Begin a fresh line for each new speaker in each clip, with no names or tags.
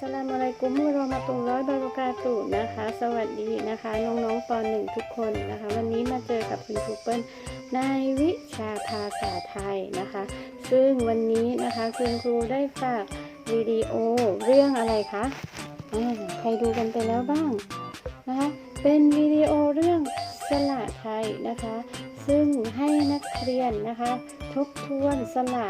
สลามอะไรกุมุโรมาตุงร้อยบารอกาตุนะคะ สวัสดีนะคะ น้องๆปหนึ่งทุกคนนะคะ วันนี้มาเจอกับคุณครูเปิ้ลในวิชาภาษาไทยนะคะ ซึ่งวันนี้นะคะคุณครูได้ฝากวิดีโอเรื่องอะไรคะใครดูกันไปแล้วบ้างนะคะ เป็นวิดีโอเรื่องสระไทยนะคะ ซึ่งให้นักเรียนนะคะ ทบทวนสระ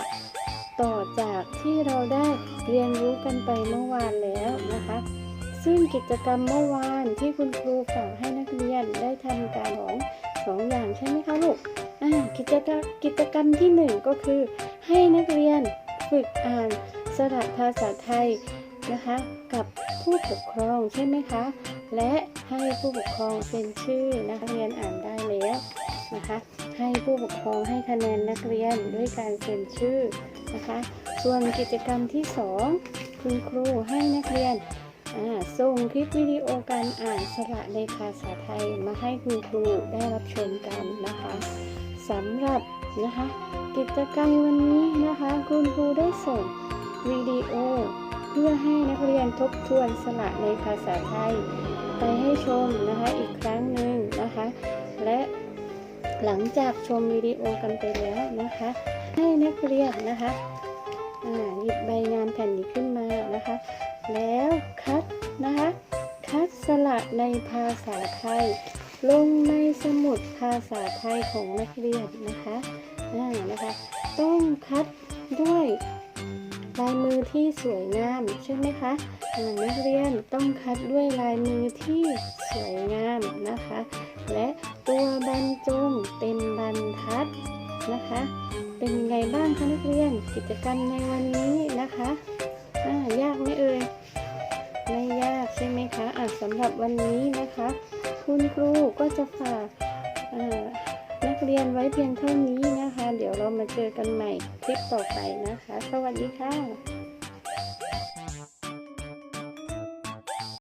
ต่อจากที่เราได้เรียนรู้กันไปเมื่อวานแล้วนะคะ ซึ่งกิจกรรมเมื่อวานที่คุณครูฝากให้นักเรียนได้ทำการของสองอย่างใช่ไหมคะลูกอ่ากิจกรรมกิจกรรมที่หนึ่งก็คือ ให้นักเรียนฝึกอ่านสระภาษาไทยนะคะกับผู้ปกครองใช่ไหมคะ และให้ผู้ปกครองเซ็นชื่อนักเรียนอ่านได้แล้วนะคะ ให้ผู้ปกครองให้คะแนนนักเรียนด้วยการเซ็นชื่อ นะคะ ส่วนกิจกรรมที่ 2 คุณครูให้นักเรียนส่งคลิปวิดีโอการอ่านสระในภาษาไทยมาให้คุณครูได้รับชมกันนะคะสำหรับนะคะ กิจกรรมวันนี้นะคะ คุณครูได้ส่งวิดีโอ เพื่อให้นักเรียนทบทวนสระในภาษาไทย ไปให้ชมนะคะอีกครั้ง ลังจากชมวิดีโอกันไปแล้วนะคะ ให้นักเรียนนะคะอ่าหยิบใบงานแผ่นนี้ขึ้นมานะคะ แล้วคัดนะคะ คัดสระในภาษาไทย ลงในสมุดภาษาไทยของนักเรียนนะคะอ่านะคะ ต้องคัดด้วยลายมือที่สวยงามใช่ไหมคะนักเรียนต้องคัดด้วยลายมือที่สวยงามนะคะ และ ตัวบรรจงเต็มบรรทัดนะคะ เป็นยังไงบ้างคะนักเรียนกิจกรรมในวันนี้นะคะอ่ายากไหมเอ่ยไม่ยากใช่ไหมคะอะสำหรับวันนี้นะคะ คุณครูก็จะฝากนักเรียนไว้เพียงเท่านี้นะคะ เดี๋ยวเรามาเจอกันใหม่คลิปต่อไปนะคะ สวัสดีค่ะ